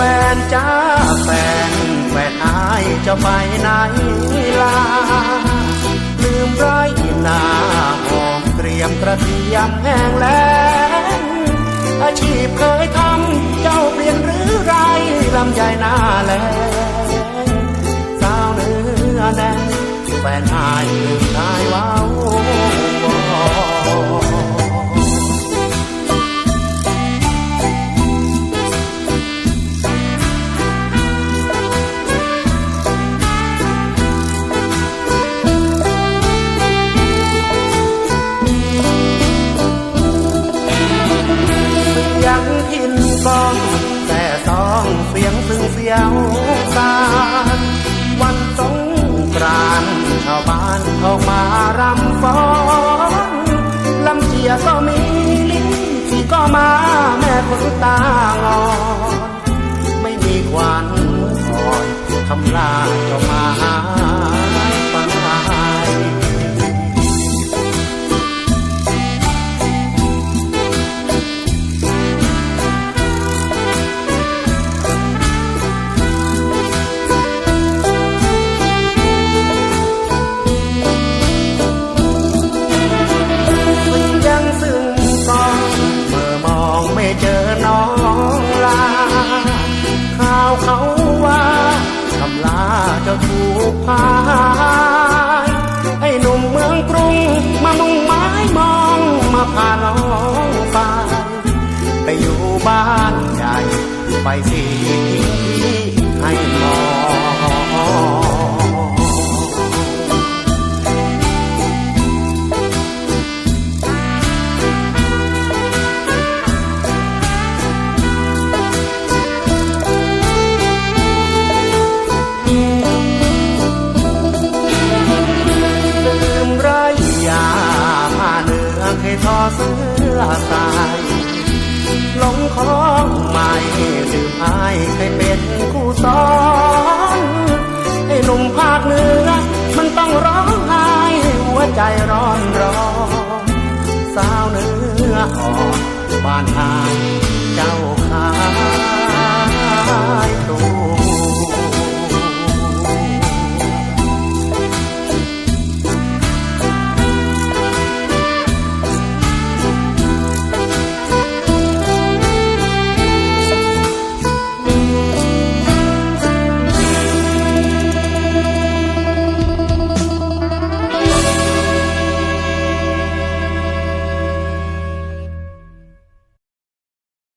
แฟนจ้าแฟนแฟนอายจะไปไหนล่ะลืมไรนาหอมเตรียมกระเทียมแห้งแล้งอาชีพเคยทำเจ้าเปลี่ยนหรือไรลำใหญ่นา องแต่ต้องเสียงซึ่งเสียวสารวันสงกรานชาวบ้านเข้ามารำฟ้อนลำเชียก็มีลิ้นที่ก็มาแม่คนตางอนไม่มีควันอ่อนคำลาเจ้ามา พายไอ้หนุ่มเมืองกรุงมามุ่งไม้มองมาพาน้องไปไปอยู่บ้านใหญ่ไปสี ให้ทอเสื้อสายลงของใหม่ดื่มไอ้ให้เป็นคู่ซ้อนไอ้หนุ่มภาคเหนือมันต้องร้องไห้หัวใจร้อนร้อนสาวเนื้ออ่อนบ้านหาย